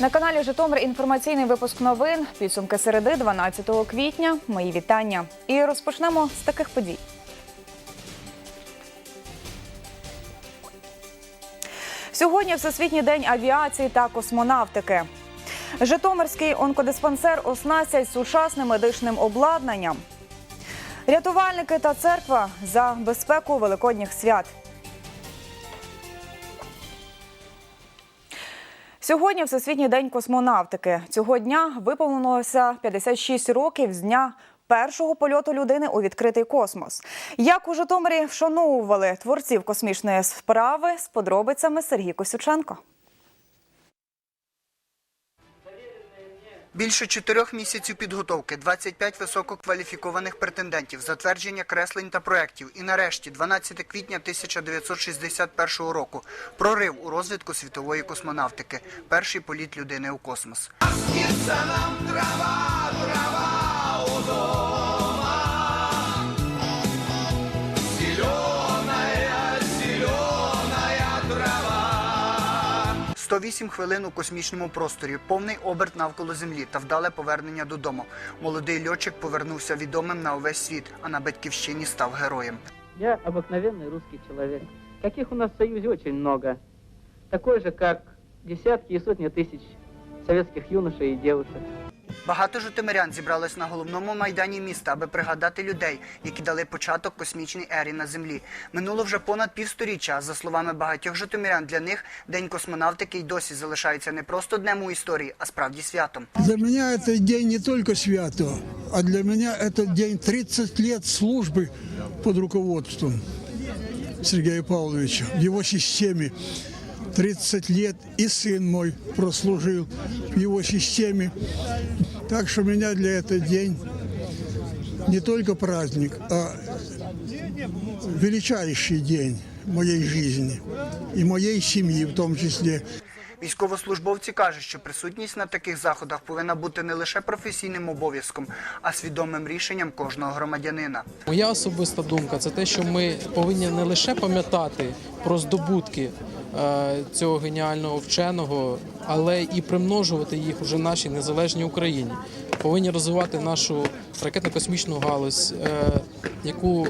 На каналі Житомир інформаційний випуск новин. Підсумки середи 12 квітня. Мої вітання. І розпочнемо з таких подій. Сьогодні Всесвітній день авіації та космонавтики. Житомирський онкодиспансер оснастять сучасним медичним обладнанням. Рятувальники та церква за безпеку великодніх свят. Сьогодні Всесвітній день космонавтики. Цього дня виповнилося 56 років з дня першого польоту людини у відкритий космос. Як у Житомирі вшановували творців космічної справи з подробицями Сергій Косюченко. Більше чотирьох місяців підготовки, 25 висококваліфікованих претендентів, затвердження креслень та проєктів. І нарешті, 12 квітня 1961 року, прорив у розвитку світової космонавтики. Перший політ людини у космос. – 108 хвилин у космічному просторі, повний оберт навколо землі та вдале повернення додому. Молодий льотчик повернувся відомим на увесь світ, а на батьківщині став героєм. Я обыкновенный русский человек. Каких у нас в Союзе очень много. Такой же, как десятки и сотни тысяч советских юношей и девушек. Багато житомирян зібралось на головному майдані міста, аби пригадати людей, які дали початок космічній ері на землі. Минуло вже понад півсторіччя. а За словами багатьох житомирян, для них день космонавтики й досі залишається не просто днем у історії, а справді святом. Для меня этот день не только свято, а для меня этот день 30 лет службы под руководством Сергея Павловича в его системе. 30 лет и сын мой прослужил в его системе. Так что у меня для этого день не только праздник, а величайший день моей жизни и моей семьи в том числе. Військовослужбовці кажуть, що присутність на таких заходах повинна бути не лише професійним обов'язком, а свідомим рішенням кожного громадянина. Моя особиста думка це те, що ми повинні не лише пам'ятати про здобутки цього геніального вченого, але і примножувати їх уже нашій незалежній Україні. Повинні розвивати нашу ракетно-космічну галузь, е, яку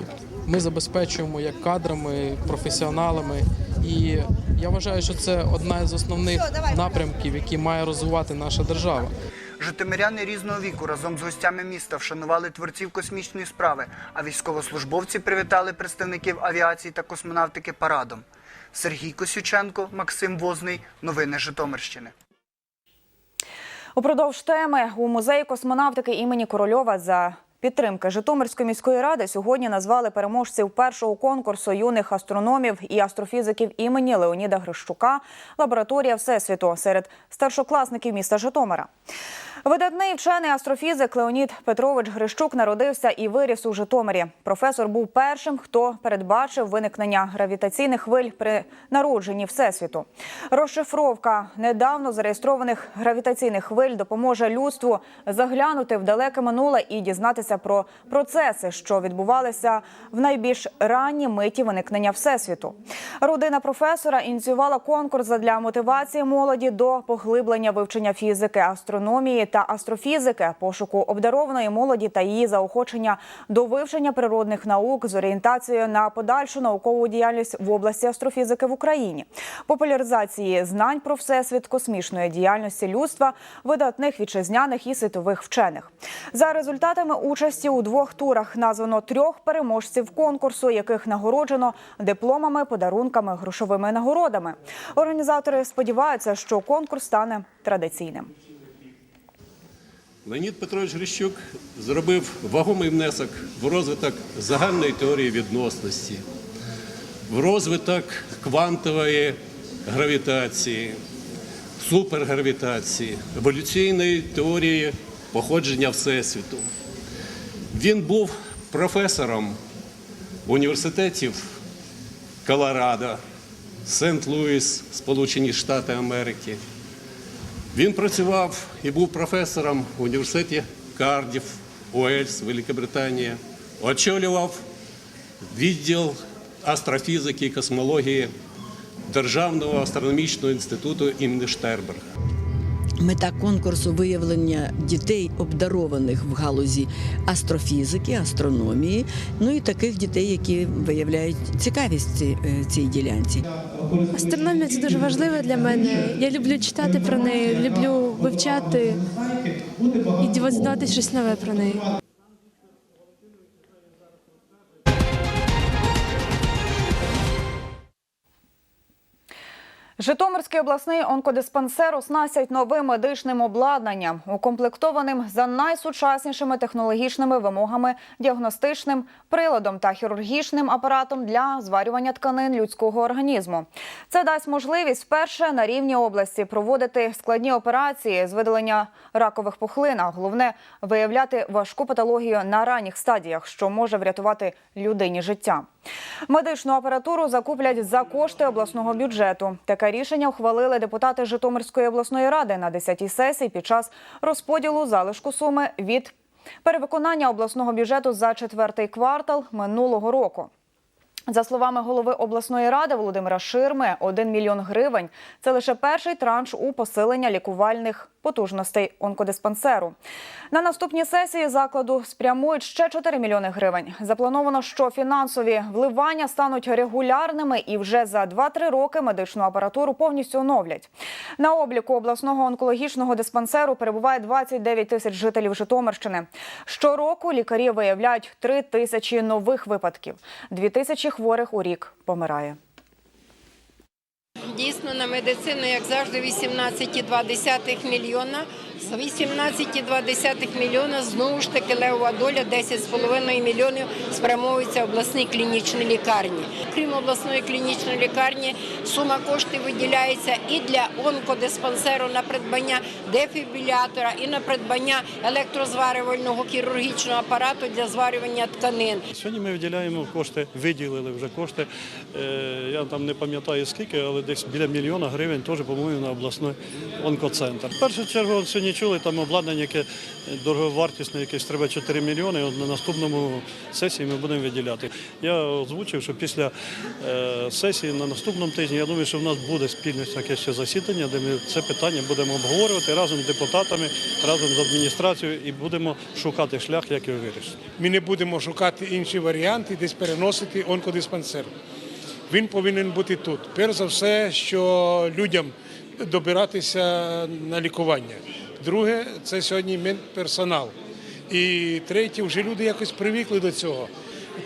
ми забезпечуємо як кадрами, професіоналами. І я вважаю, що це одна із основних напрямків, які має розвивати наша держава. Житомиряни різного віку разом з гостями міста вшанували творців космічної справи, а військовослужбовці привітали представників авіації та космонавтики парадом. Сергій Косюченко, Максим Возний. Новини Житомирщини. Упродовж теми у музеї космонавтики імені Корольова за підтримки Житомирської міської ради сьогодні назвали переможців першого конкурсу юних астрономів і астрофізиків імені Леоніда Грищука лабораторія Всесвіту серед старшокласників міста Житомира. Видатний вчений астрофізик Леонід Петрович Грищук народився і виріс у Житомирі. Професор був першим, хто передбачив виникнення гравітаційних хвиль при народженні всесвіту. Розшифровка недавно зареєстрованих гравітаційних хвиль допоможе людству заглянути в далеке минуле і дізнатися про процеси, що відбувалися в найбільш ранні миті виникнення всесвіту. Родина професора ініціювала конкурс для мотивації молоді до поглиблення вивчення фізики, астрономії та астрофізики, пошуку обдарованої молоді та її заохочення до вивчення природних наук з орієнтацією на подальшу наукову діяльність в області астрофізики в Україні, популяризації знань про всесвіт космічної діяльності людства, видатних вітчизняних і світових вчених. За результатами участі у двох турах названо трьох переможців конкурсу, яких нагороджено дипломами, подарунками, грошовими нагородами. Організатори сподіваються, що конкурс стане традиційним. Леонід Петрович Грищук зробив вагомий внесок в розвиток загальної теорії відносності, в розвиток квантової гравітації, супергравітації, еволюційної теорії походження Всесвіту. Він був професором університетів Колорадо, Сент-Луіс, Сполучені Штати Америки. Він працював і був професором в університеті Кардіф, Уельс, Великобританія. Очолював відділ астрофізики і космології Державного астрономічного інституту імені Штерберга. Мета конкурсу виявлення дітей, обдарованих в галузі астрофізики, астрономії, ну і таких дітей, які виявляють цікавість е, цій ділянці. Астрономія це дуже важливо для мене. Я люблю читати про неї, люблю вивчати і дізнатися щось нове про неї. Житомирський обласний онкодиспансер оснастять новим медичним обладнанням, укомплектованим за найсучаснішими технологічними вимогами, діагностичним приладом та хірургічним апаратом для зварювання тканин людського організму. Це дасть можливість вперше на рівні області проводити складні операції з видалення ракових пухлин, а головне виявляти важку патологію на ранніх стадіях, що може врятувати людині життя. Медичну апаратуру закуплять за кошти обласного бюджету. Рішення ухвалили депутати Житомирської обласної ради на 10-й сесії під час розподілу залишку суми від перевиконання обласного бюджету за четвертий квартал минулого року. За словами голови обласної ради Володимира Ширми, 1 мільйон гривень – це лише перший транш у посилення лікувальних потужностей онкодиспансеру. На наступній сесії закладу спрямують ще 4 мільйони гривень. Заплановано, що фінансові вливання стануть регулярними і вже за 2-3 роки медичну апаратуру повністю оновлять. На обліку обласного онкологічного диспансеру перебуває 29 тисяч жителів Житомирщини. Щороку лікарі виявляють 3 тисячі нових випадків. 2 тисячі хворих у рік помирає. Дійсно, на медицину, як завжди, 18,2 мільйона. З 18,2 мільйона знову ж таки левова доля 10,5 мільйонів спрямовується обласній клінічній лікарні. Крім обласної клінічної лікарні, сума коштів виділяється і для онкодиспансеру на придбання дефібрилятора, і на придбання електрозварювального хірургічного апарату для зварювання тканин. Сьогодні ми виділяємо кошти, виділили вже кошти. е, Я там не пам'ятаю скільки, але десь біля мільйона гривень теж, по-моєму, на обласний онкоцентр. В першу чергу от сьогодні чули там обладнання, яке дороговартісне, якесь треба 4 мільйони. На наступному сесії ми будемо виділяти. Я озвучив, що після е, сесії на наступному тижні я думаю, що в нас буде спільне таке ще засідання, де ми це питання будемо обговорювати разом з депутатами, разом з адміністрацією і будемо шукати шлях, як його вирішити. Ми не будемо шукати інші варіанти, десь переносити онкодиспансер. Він повинен бути тут. Перш за все, що людям добиратися на лікування. Друге, це сьогодні медперсонал. І третє, вже люди якось привикли до цього.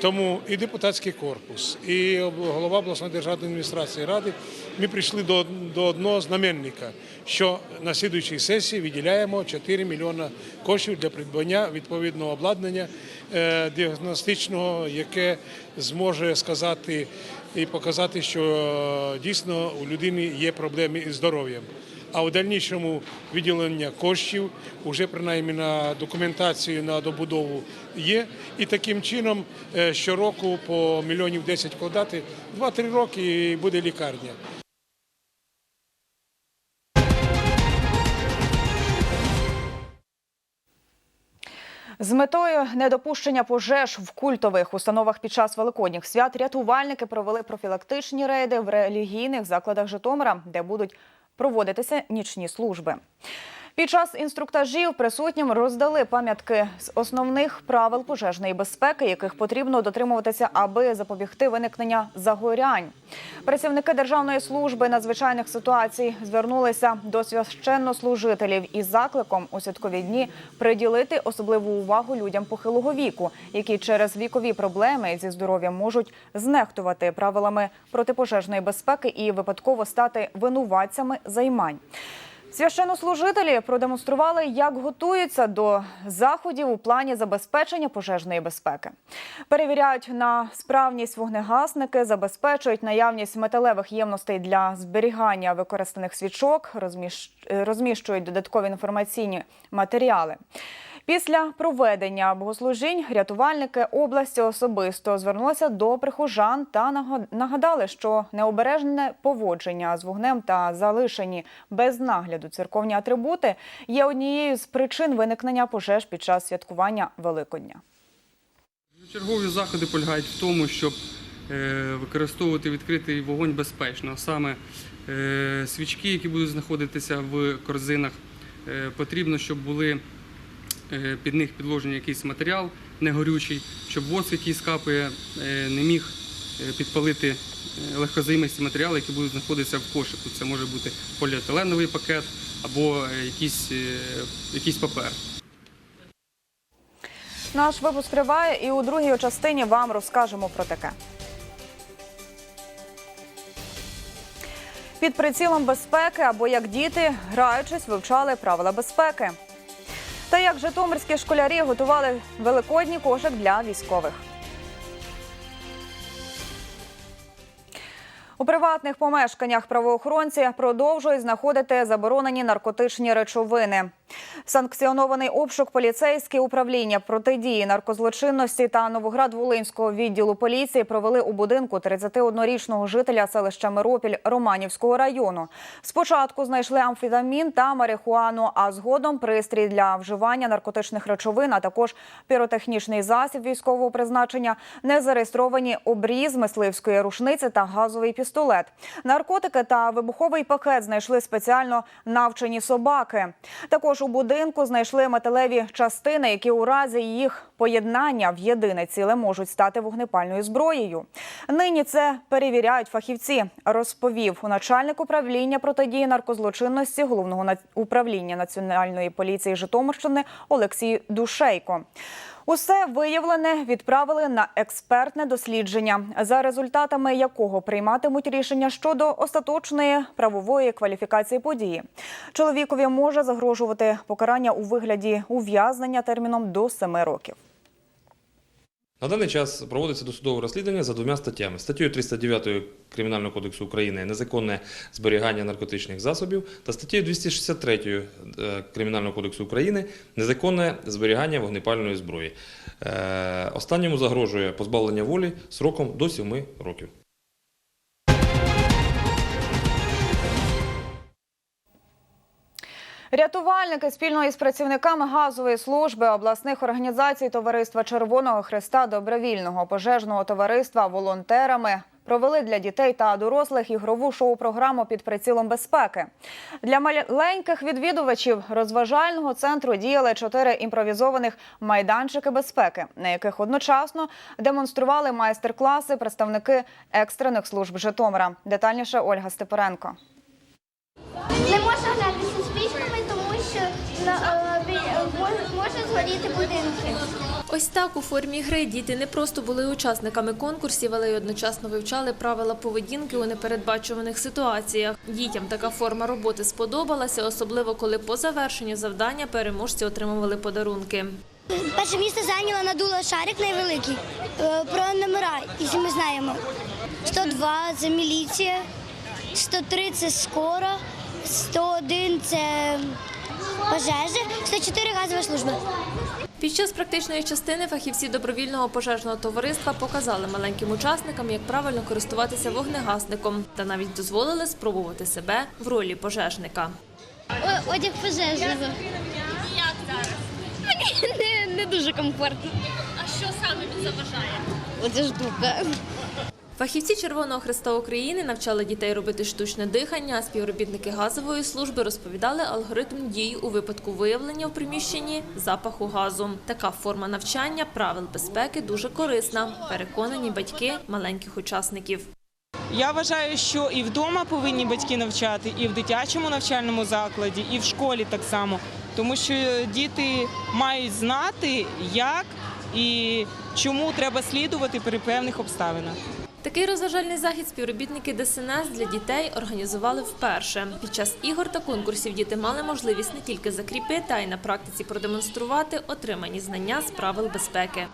Тому і депутатський корпус, і голова обласної державної адміністрації ради ми прийшли до, до одного знаменника, що на слідуючій сесії виділяємо 4 мільйони коштів для придбання відповідного обладнання е, діагностичного, яке зможе сказати і показати, що е, дійсно у людини є проблеми із здоров'ям. А у дальнішому виділення коштів вже принаймні на документацію на добудову є. І таким чином е, щороку по мільйонів 10 вкладати 2-3 роки і буде лікарня. З метою недопущення пожеж в культових установах під час великодніх свят рятувальники провели профілактичні рейди в релігійних закладах Житомира, де будуть проводитися нічні служби. Під час інструктажів присутнім роздали пам'ятки з основних правил пожежної безпеки, яких потрібно дотримуватися, аби запобігти виникнення загорянь. Працівники Державної служби надзвичайних ситуацій звернулися до священнослужителів із закликом у святкові дні приділити особливу увагу людям похилого віку, які через вікові проблеми зі здоров'ям можуть знехтувати правилами протипожежної безпеки і випадково стати винуватцями займань. Священнослужителі продемонстрували, як готуються до заходів у плані забезпечення пожежної безпеки. Перевіряють на справність вогнегасники, забезпечують наявність металевих ємностей для зберігання використаних свічок, розміщ- розміщують додаткові інформаційні матеріали. Після проведення богослужінь рятувальники області особисто звернулися до прихожан та нагадали, що необережне поводження з вогнем та залишені без нагляду церковні атрибути є однією з причин виникнення пожеж під час святкування Великодня. Чергові заходи полягають в тому, щоб е, використовувати відкритий вогонь безпечно, саме е, свічки, які будуть знаходитися в корзинах, е, потрібно, щоб були під них підложені якийсь матеріал негорючий, щоб воск, який скапує, е, не міг е, підпалити е, легкозаймисті матеріали, які будуть знаходитися в кошику. Це може бути поліетиленовий пакет або е, якийсь, е, якийсь папер. Наш випуск триває, і у другій частині вам розкажемо про таке. Під прицілом безпеки або як діти, граючись, вивчали правила безпеки. Та як житомирські школярі готували великодній кошик для військових. У приватних помешканнях правоохоронці продовжують знаходити заборонені наркотичні речовини. Санкціонований обшук поліцейські управління протидії наркозлочинності та Новоград-Волинського відділу поліції провели у будинку 31-річного жителя селища Миропіль Романівського району. Спочатку знайшли амфетамін та марихуану, а згодом пристрій для вживання наркотичних речовин, а також піротехнічний засіб військового призначення, незареєстровані обріз мисливської рушниці та газовий пістолет. Наркотики та вибуховий пакет знайшли спеціально навчені собаки. Також у будинку знайшли металеві частини, які у разі їх поєднання в єдине ціле можуть стати вогнепальною зброєю. Нині це перевіряють фахівці, розповів начальник управління протидії наркозлочинності головного управління національної поліції Житомирщини Олексій Душейко. Усе виявлене відправили на експертне дослідження, за результатами якого прийматимуть рішення щодо остаточної правової кваліфікації події. Чоловікові може загрожувати покарання у вигляді ув'язнення терміном до 7 років. На даний час проводиться досудове розслідування за двома статтями: статтею 309 Кримінального кодексу України незаконне зберігання наркотичних засобів та статтею 263 е, Кримінального кодексу України незаконне зберігання вогнепальної зброї. Е, Останньому загрожує позбавлення волі сроком до 7 років. Рятувальники спільно із працівниками газової служби обласних організацій Товариства Червоного Христа Добровільного пожежного товариства волонтерами. Провели для дітей та дорослих ігрову шоу-програму під прицілом безпеки. Для маленьких відвідувачів розважального центру діяли чотири імпровізованих майданчики безпеки, на яких одночасно демонстрували майстер-класи представники екстрених служб Житомира. Детальніше Ольга Степоренко. Може згоріти будинки. Ось так у формі гри діти не просто були учасниками конкурсів, але й одночасно вивчали правила поведінки у непередбачуваних ситуаціях. Дітям така форма роботи сподобалася, особливо коли по завершенню завдання переможці отримували подарунки. Перше місце зайняла надула шарик найвеликий. Е, Про номера, якщо ми знаємо. 102 – це міліція, 103 – це скора, 101 – це пожежа, 104 – газова служба. Під час практичної частини фахівці добровільного пожежного товариства показали маленьким учасникам, як правильно користуватися вогнегасником, та навіть дозволили спробувати себе в ролі пожежника. Одяг пожежного. Як зараз? Мені не, не дуже комфортно. А що саме він заважає? Оця штука. Фахівці Червоного Христа України навчали дітей робити штучне дихання, а співробітники газової служби розповідали алгоритм дій у випадку виявлення в приміщенні запаху газу. Така форма навчання правил безпеки дуже корисна, переконані батьки маленьких учасників. Я вважаю, що і вдома повинні батьки навчати, і в дитячому навчальному закладі, і в школі так само, тому що діти мають знати, як і чому треба слідувати при певних обставинах. Такий розважальний захід співробітники ДСНС для дітей організували вперше. Під час ігор та конкурсів діти мали можливість не тільки закріпити, а й на практиці продемонструвати отримані знання з правил безпеки.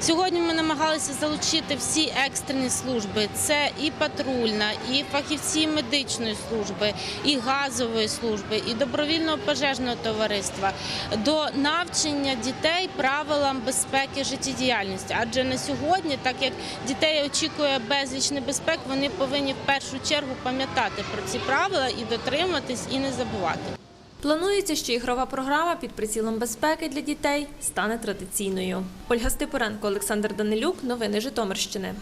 Сьогодні ми намагалися залучити всі екстрені служби. Це і патрульна, і фахівці медичної служби, і газової служби, і добровільного пожежного товариства до навчання дітей правилам безпеки життєдіяльності. Адже на сьогодні, так як дітей очікує безліч небезпек, вони повинні в першу чергу пам'ятати про ці правила і дотриматись, і не забувати. Планується, що ігрова програма під прицілом безпеки для дітей стане традиційною. Ольга Степоренко, Олександр Данилюк. Новини Житомирщини.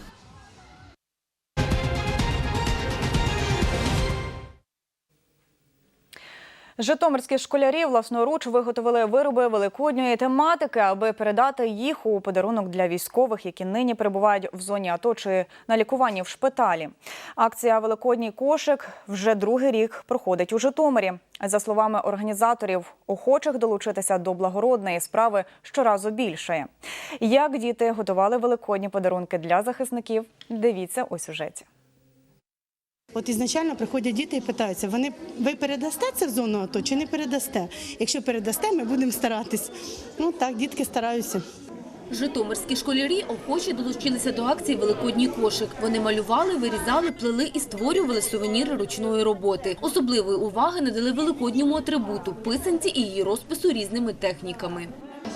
Житомирські школярі власноруч виготовили вироби великодньої тематики, аби передати їх у подарунок для військових, які нині перебувають в зоні АТО чи на лікуванні в шпиталі. Акція Великодній кошик вже другий рік проходить у Житомирі. За словами організаторів, охочих долучитися до благородної справи щоразу більше. Як діти готували великодні подарунки для захисників? Дивіться у сюжеті. От ізначально приходять діти і питаються, вони ви передасте це в зону АТО чи не передасте? Якщо передасте, ми будемо старатись. Ну так, дітки стараються. Житомирські школярі охоче долучилися до акції Великодній кошик. Вони малювали, вирізали, плели і створювали сувеніри ручної роботи. Особливої уваги надали великодньому атрибуту писанці і її розпису різними техніками.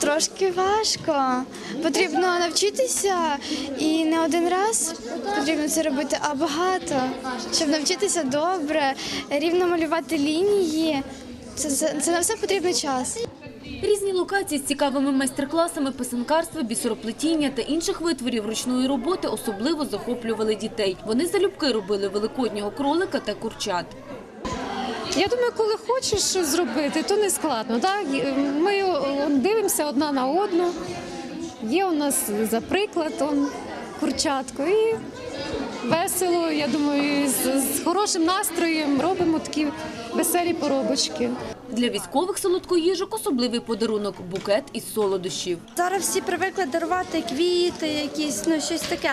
Трошки важко. Потрібно навчитися і не один раз потрібно це робити, а багато, щоб навчитися добре, рівно малювати лінії. Це, це, це на все потрібен час. Різні локації з цікавими майстер-класами писанкарства, бісероплетіння та інших витворів ручної роботи особливо захоплювали дітей. Вони залюбки робили великоднього кролика та курчат. Я думаю, коли хочеш зробити, то не складно. Так? Ми дивимося одна на одну. Є у нас за прикладом курчатку. І весело, я думаю, з, з хорошим настроєм робимо такі веселі поробочки. Для військових солодкоїжок особливий подарунок – букет із солодощів. Зараз всі привикли дарувати квіти, якісь ну щось таке.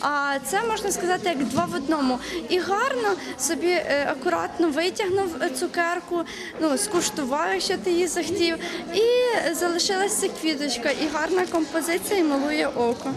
А це можна сказати як два в одному. І гарно собі е, акуратно витягнув цукерку, ну скуштував, якщо ти її захотів, і залишилася квіточка, і гарна композиція і малує око.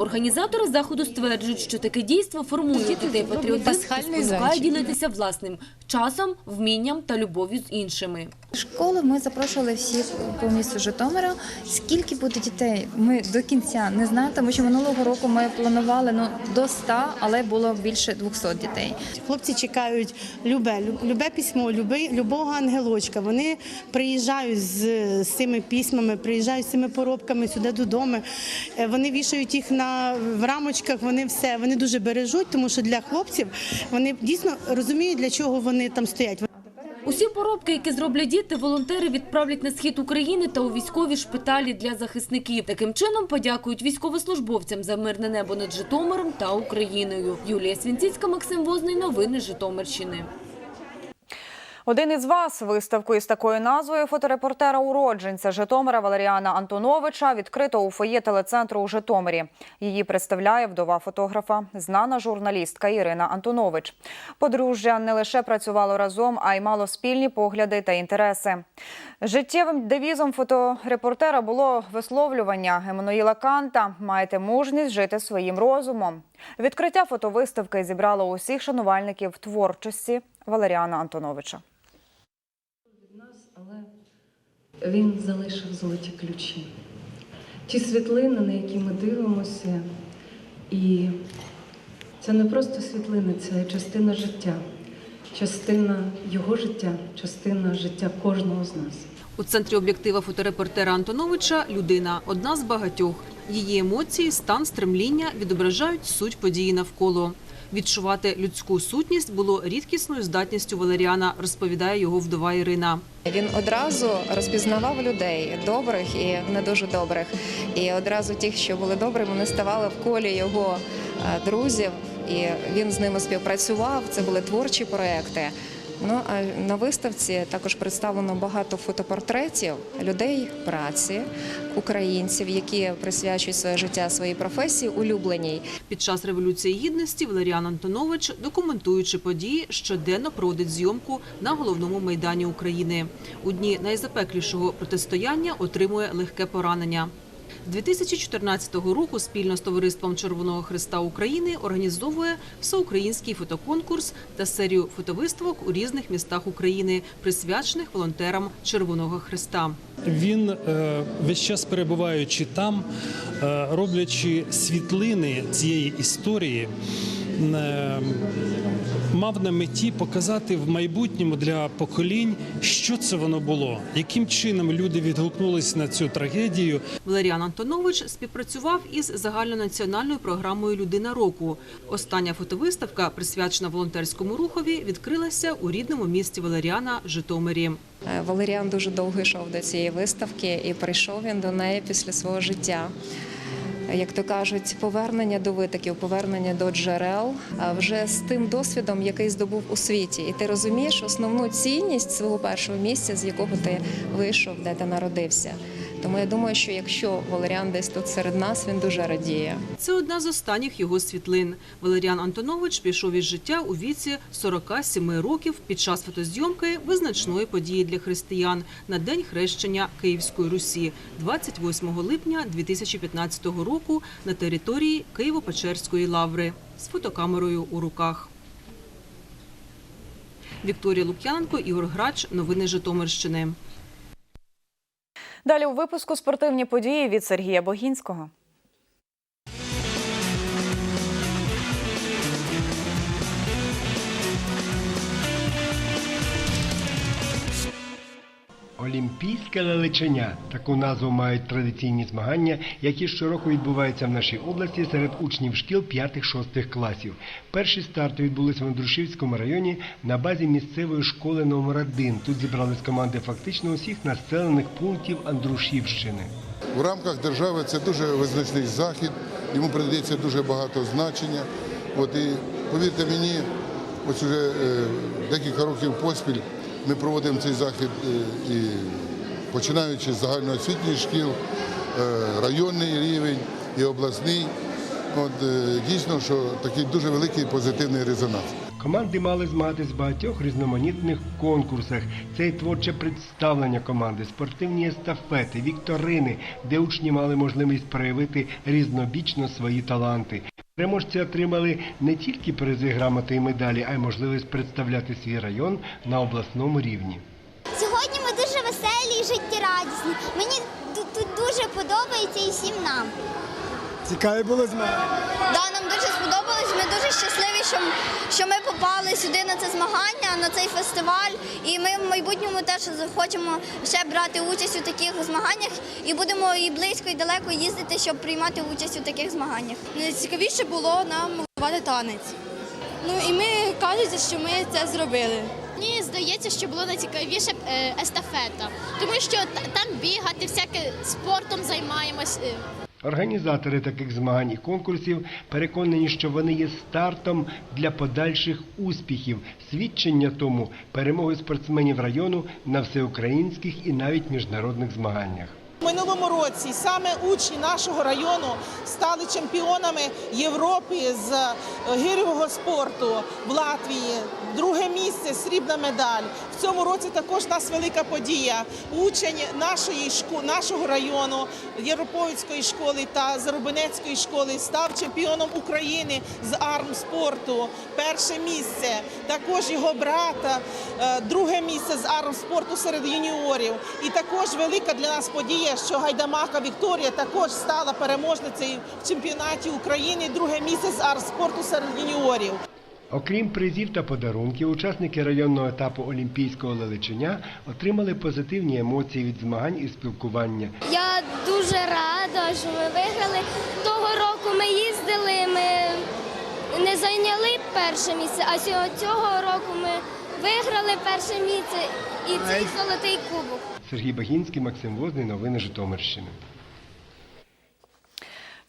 Організатори заходу стверджують, що таке дійство формує дітей патріотизм і спонукає ділитися власним часом, вмінням та любов'ю з іншими. Школу ми запрошували всіх по місту Житомира. Скільки буде дітей? Ми до кінця не знаємо, тому що минулого року ми планували ну до 100, але було більше 200 дітей. Хлопці чекають любе, люб- любе письмо, любе, любого ангелочка. Вони приїжджають з, з цими письмами, приїжджають з цими поробками сюди додому. Е, Вони вішають їх на в рамочках. Вони все вони дуже бережуть, тому що для хлопців вони дійсно розуміють, для чого вони там стоять. Усі поробки, які зроблять діти, волонтери відправлять на схід України та у військові шпиталі для захисників. Таким чином подякують військовослужбовцям за мирне небо над Житомиром та Україною. Юлія Свінціцька, Максим Возний. Новини Житомирщини. Один із вас виставку із такою назвою фоторепортера уродженця Житомира Валеріана Антоновича відкрито у фоє телецентру у Житомирі. Її представляє вдова фотографа, знана журналістка Ірина Антонович. Подружжя не лише працювало разом, а й мало спільні погляди та інтереси. Життєвим девізом фоторепортера було висловлювання Еммануїла Канта «Маєте мужність жити своїм розумом». Відкриття фотовиставки зібрало усіх шанувальників творчості Валеріана Антоновича. Він залишив золоті ключі. Ті світлини, на які ми дивимося, і це не просто світлини, це частина життя, частина його життя, частина життя кожного з нас. У центрі об'єктива фоторепортера Антоновича людина одна з багатьох. Її емоції, стан, стремління відображають суть події навколо. Відчувати людську сутність було рідкісною здатністю Валеріана, розповідає його вдова Ірина. Він одразу розпізнавав людей добрих і не дуже добрих. І одразу тих, що були добрі, вони ставали в колі його е, друзів, і він з ними співпрацював. Це були творчі проекти. Ну а на виставці також представлено багато фотопортретів людей праці, українців, які присвячують своє життя своїй професії улюбленій. Під час революції гідності Валеріан Антонович, документуючи події, щоденно проводить зйомку на головному майдані України. У дні найзапеклішого протистояння отримує легке поранення. 2014 року спільно з товариством Червоного Христа України організовує всеукраїнський фотоконкурс та серію фотовиставок у різних містах України, присвячених волонтерам Червоного Христа. Він е, весь час перебуваючи там, е, роблячи світлини цієї історії, е, мав на меті показати в майбутньому для поколінь, що це воно було, яким чином люди відгукнулись на цю трагедію. Валеріан Антонович співпрацював із загальнонаціональною програмою Людина року. Остання фотовиставка, присвячена волонтерському рухові, відкрилася у рідному місті Валеріана Житомирі. Е, Валеріан дуже довго йшов до цієї виставки і прийшов він до неї після свого життя. Е, Як то кажуть, повернення до витоків, повернення до джерел вже з тим досвідом, який здобув у світі, і ти розумієш основну цінність свого першого місця, з якого ти вийшов, де ти народився. Тому я думаю, що якщо Валеріан десь тут серед нас, він дуже радіє. Це одна з останніх його світлин. Валеріан Антонович пішов із життя у віці 47 років під час фотозйомки визначної події для християн на день хрещення Київської Русі 28 липня 2015 року на території Києво-Печерської лаври з фотокамерою у руках. Вікторія Лук'яненко, Ігор Грач. Новини Житомирщини. Далі у випуску спортивні події від Сергія Богінського. Олімпійське лелечення таку назву мають традиційні змагання, які щороку відбуваються в нашій області серед учнів шкіл 5-6 класів. Перші старти відбулися в Андрушівському районі на базі місцевої школи номер 1 Тут зібрались команди фактично усіх населених пунктів Андрушівщини. В рамках держави це дуже визначний захід, йому придається дуже багато значення. От і повірте мені, ось уже е, декілька років поспіль ми проводимо цей захід е, і починаючи з загальноосвітніх шкіл, е, районний рівень і обласний. От е, дійсно, що такий дуже великий позитивний резонанс. Команди мали змагатись в багатьох різноманітних конкурсах. Це і творче представлення команди, спортивні естафети, вікторини, де учні мали можливість проявити різнобічно свої таланти. Переможці отримали не тільки призи, грамоти і медалі, а й можливість представляти свій район на обласному рівні. Сьогодні ми дуже веселі і життєрадісні. Мені тут, дуже подобається і всім нам. Цікаві були нами. Да, нам дуже сподобалось. Ми дуже щасливі, що, що ми попали сюди на це змагання, на цей фестиваль. І ми в майбутньому теж захочемо ще брати участь у таких змаганнях і будемо і близько, і далеко їздити, щоб приймати участь у таких змаганнях. Найцікавіше було нам малювати танець. Ну і ми кажуть, що ми це зробили. Мені здається, що було найцікавіше е, естафета, тому що там бігати, всяке спортом займаємось. Організатори таких змагань і конкурсів переконані, що вони є стартом для подальших успіхів. Свідчення тому перемоги спортсменів району на всеукраїнських і навіть міжнародних змаганнях. Минулому році саме учні нашого району стали чемпіонами Європи з е, гирьового спорту в Латвії. Друге місце, срібна медаль. Цьому році також у нас велика подія. Учень нашої шко- нашого району, Європовицької школи та Зарубинецької школи став чемпіоном України з армспорту. Перше місце. Також його брата, е, друге місце з армспорту серед юніорів. І також велика для нас подія, що Гайдамака Вікторія також стала переможницею в чемпіонаті України. Друге місце з армспорту серед юніорів. Окрім призів та подарунків, учасники районного етапу олімпійського лелечення отримали позитивні емоції від змагань і спілкування. Я дуже рада, що ми виграли. Того року ми їздили, ми не зайняли перше місце, а цього- цього року ми виграли перше місце і цей золотий кубок. Сергій Багінський, Максим Возний, новини Житомирщини.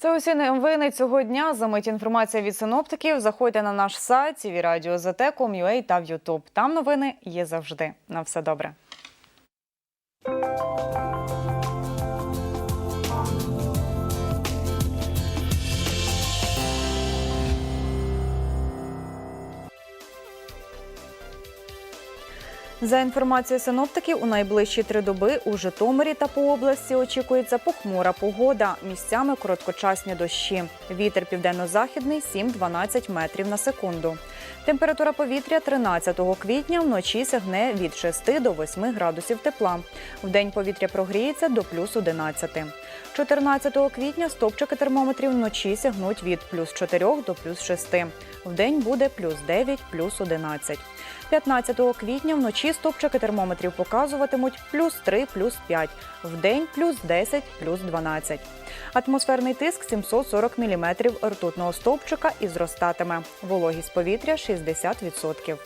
Це усі новини цього дня. За мить інформація від синоптиків. Заходьте на наш сайт tvradio.zt.com.ua та в YouTube. Там новини є завжди. На все добре. За інформацією синоптиків, у найближчі три доби у Житомирі та по області очікується похмура погода. Місцями короткочасні дощі. Вітер південно-західний 7-12 метрів на секунду. Температура повітря 13 квітня вночі сягне від 6 до 8 градусів тепла. Вдень повітря прогріється до плюс 11. 14 квітня стопчики термометрів вночі сягнуть від плюс 4 до плюс 6. Вдень буде плюс 9, плюс 11. 15 квітня вночі стопчики термометрів показуватимуть плюс 3, плюс 5. день плюс 10, плюс 12. Атмосферний тиск 740 мм ртутного стовпчика і зростатиме. Вологість повітря 60%.